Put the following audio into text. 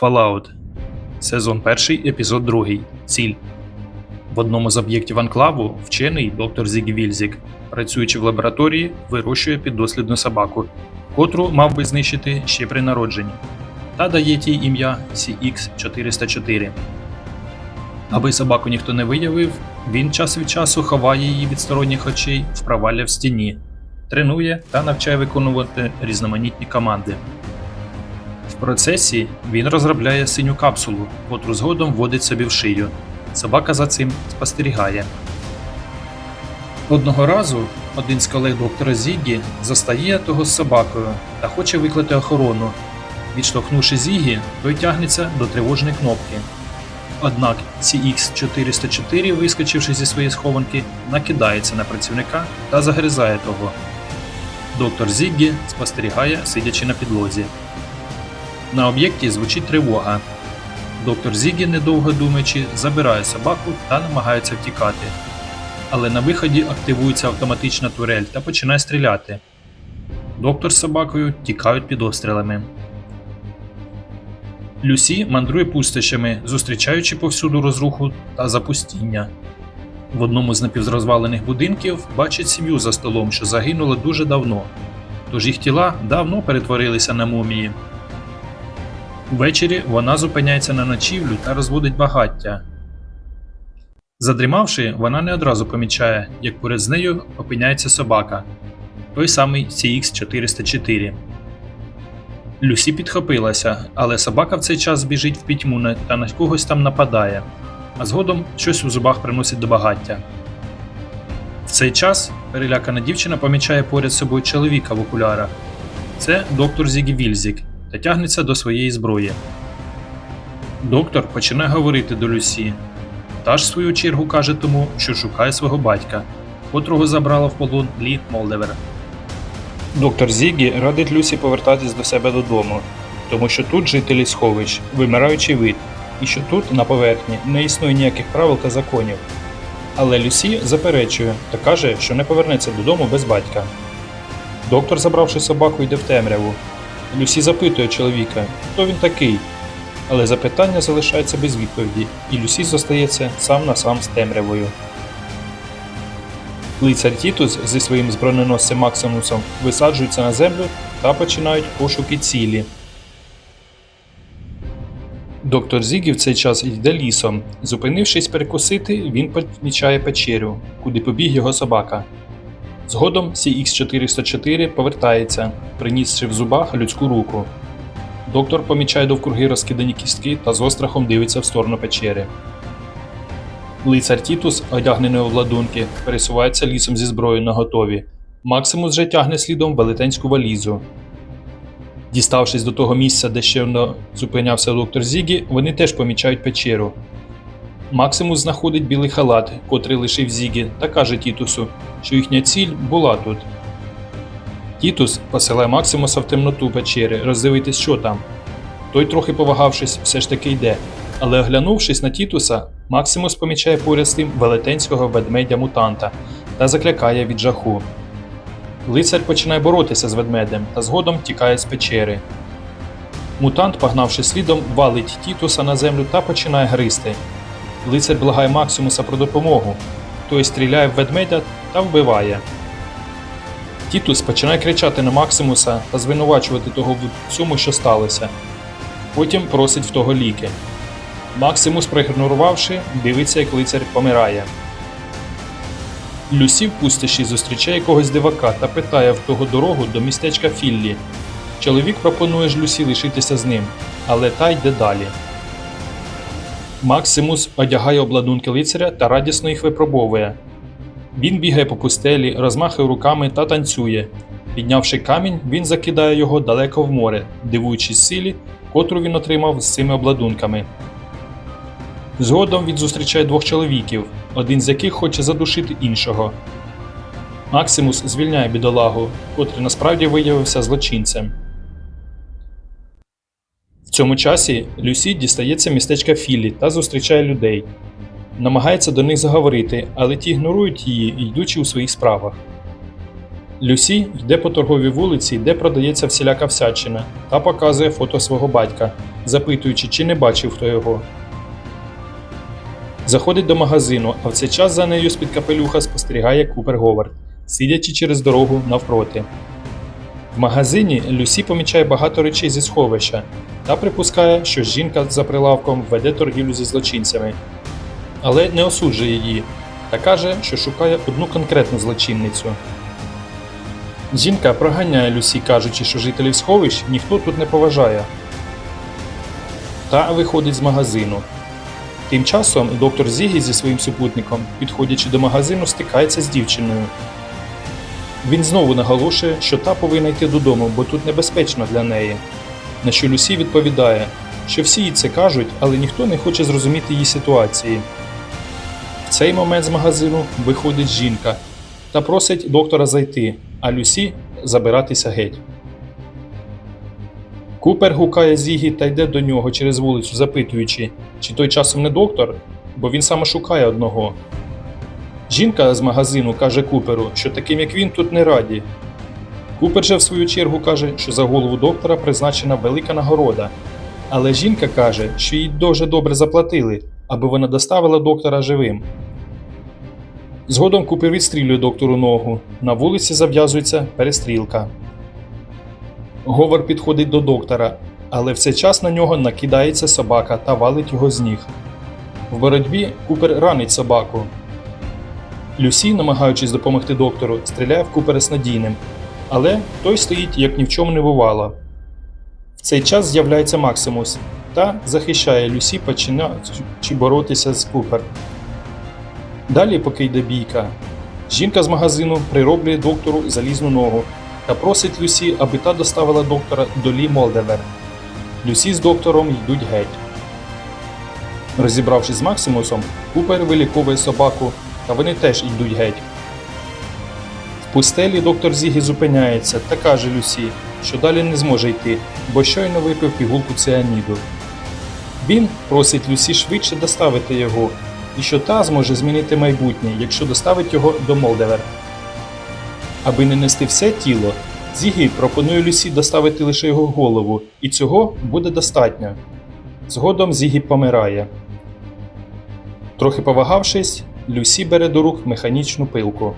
Fallout. Сезон 1, епізод 2. Ціль. В одному з об'єктів анклаву вчений доктор Зігі Вільзік, працюючи в лабораторії, вирощує піддослідну собаку, котру мав би знищити ще при народженні, та дає тій ім'я CX404. Аби собаку ніхто не виявив, він час від часу ховає її від сторонніх очей в провалля в стіні, тренує та навчає виконувати різноманітні команди. Процесі він розробляє синю капсулу, котру згодом вводить собі в шию. Собака за цим спостерігає. Одного разу один з колег доктора Зігі застає того з собакою та хоче викликати охорону. Відштовхнувши Зігі, той тягнеться до тривожної кнопки. Однак CX404, вискочивши зі своєї схованки, накидається на працівника та загризає того. Доктор Зіггі спостерігає, сидячи на підлозі. На об'єкті звучить тривога. Доктор Зігі, недовго думаючи, забирає собаку та намагається втікати. Але на виході активується автоматична турель та починає стріляти. Доктор з собакою тікають під обстрілами. Люсі мандрує пустощами, зустрічаючи повсюду розруху та запустіння. В одному з напіврозвалених будинків бачить сім'ю за столом, що загинула дуже давно, тож їх тіла давно перетворилися на мумії. Ввечері вона зупиняється на ночівлю та розводить багаття. Задрімавши, вона не одразу помічає, як поряд з нею опиняється собака той самий CX404. Люсі підхопилася, але собака в цей час біжить в пітьму та на когось там нападає, а згодом щось у зубах приносить до багаття. В цей час перелякана дівчина помічає поряд з собою чоловіка в окулярах. Це доктор Зігі Вільзік та тягнеться до своєї зброї. Доктор починає говорити до Люсі. Та ж в свою чергу каже тому, що шукає свого батька, котрого забрала в полон Лі Молдевер. Доктор Зігі радить Люсі повертатись до себе додому, тому що тут жителі сховищ, вимираючий вид, і що тут, на поверхні, не існує ніяких правил та законів. Але Люсі заперечує та каже, що не повернеться додому без батька. Доктор, забравши собаку, йде в темряву. Люсі запитує чоловіка, хто він такий, але запитання залишається без відповіді, і Люсі зостається сам на сам з темрявою. Лицар Тітус зі своїм зброненосцем Максимусом висаджуються на землю та починають пошуки цілі. Доктор Зігі в цей час йде лісом. Зупинившись перекусити, він помічає печерю, куди побіг його собака. Згодом CX404 повертається, принісши в зубах людську руку. Доктор помічає довкруги розкидані кістки та з острахом дивиться в сторону печери. Лицар Тітус, одягнений у владунки, пересувається лісом зі зброєю на готові. Максимус же тягне слідом велетенську валізу. Діставшись до того місця, де ще зупинявся доктор Зігі, вони теж помічають печеру. Максимус знаходить білий халат, котрий лишив Зігі, та каже Тітусу, що їхня ціль була тут. Тітус посилає Максимуса в темноту печери, роздивитись, що там. Той, трохи повагавшись, все ж таки йде. Але оглянувшись на Тітуса, Максимус помічає поряд з тим велетенського ведмедя мутанта та заклякає від жаху. Лицар починає боротися з ведмедем та згодом тікає з печери. Мутант, погнавши слідом, валить Тітуса на землю та починає гризти. Лицар благає Максимуса про допомогу. Той стріляє в ведмедя та вбиває. Тітус починає кричати на Максимуса та звинувачувати того в цьому, що сталося. Потім просить в того ліки. Максимус, проігнорувавши, дивиться, як лицар помирає. Люсі в пустощі зустрічає якогось дивака та питає в того дорогу до містечка Філлі. Чоловік пропонує ж Люсі лишитися з ним, але та йде далі. Максимус одягає обладунки лицаря та радісно їх випробовує. Він бігає по пустелі, розмахує руками та танцює. Піднявши камінь, він закидає його далеко в море, дивуючись силі, котру він отримав з цими обладунками. Згодом він зустрічає двох чоловіків, один з яких хоче задушити іншого. Максимус звільняє бідолагу, котрий насправді виявився злочинцем. Цьому часі Люсі дістається містечка Філі та зустрічає людей. Намагається до них заговорити, але ті ігнорують її, йдучи у своїх справах. Люсі йде по торговій вулиці, де продається всіляка всячина, та показує фото свого батька, запитуючи, чи не бачив хто його. Заходить до магазину, а в цей час за нею з-під капелюха спостерігає Купер Говард, сидячи через дорогу навпроти. В магазині Люсі помічає багато речей зі сховища та припускає, що жінка за прилавком веде торгівлю зі злочинцями, але не осуджує її та каже, що шукає одну конкретну злочинницю. Жінка проганяє Люсі, кажучи, що жителів сховищ ніхто тут не поважає. Та виходить з магазину. Тим часом доктор Зігі зі своїм супутником, підходячи до магазину, стикається з дівчиною. Він знову наголошує, що та повинна йти додому, бо тут небезпечно для неї. На що Люсі відповідає, що всі їй це кажуть, але ніхто не хоче зрозуміти її ситуації. В цей момент з магазину виходить жінка та просить доктора зайти, а Люсі забиратися геть. Купер гукає Зігі та йде до нього через вулицю, запитуючи, чи той часом не доктор, бо він саме шукає одного. Жінка з магазину каже Куперу, що таким як він тут не раді. Купер же в свою чергу каже, що за голову доктора призначена велика нагорода. Але жінка каже, що їй дуже добре заплатили, аби вона доставила доктора живим. Згодом Купер відстрілює доктору ногу. На вулиці зав'язується перестрілка. Говар підходить до доктора, але в цей час на нього накидається собака та валить його з ніг. В боротьбі Купер ранить собаку. Люсі, намагаючись допомогти доктору, стріляє в Купера снадійним, але той стоїть як ні в чому не бувало. В цей час з'являється Максимус та захищає Люсі, починаючи боротися з Купер. Далі, поки йде бійка, жінка з магазину прироблює доктору залізну ногу та просить Люсі, аби та доставила доктора до Лі Молдевер. Люсі з доктором йдуть геть. Розібравшись з Максимусом, Купер виліковує собаку, та вони теж йдуть геть. В пустелі доктор Зігі зупиняється та каже Люсі, що далі не зможе йти, бо щойно випив пігулку цианіду. Він просить Люсі швидше доставити його, і що та зможе змінити майбутнє, якщо доставить його до Молдевер. Аби не нести все тіло, Зігі пропонує Люсі доставити лише його голову, і цього буде достатньо. Згодом Зігі помирає. Трохи повагавшись, Люсі бере до рук механічну пилку.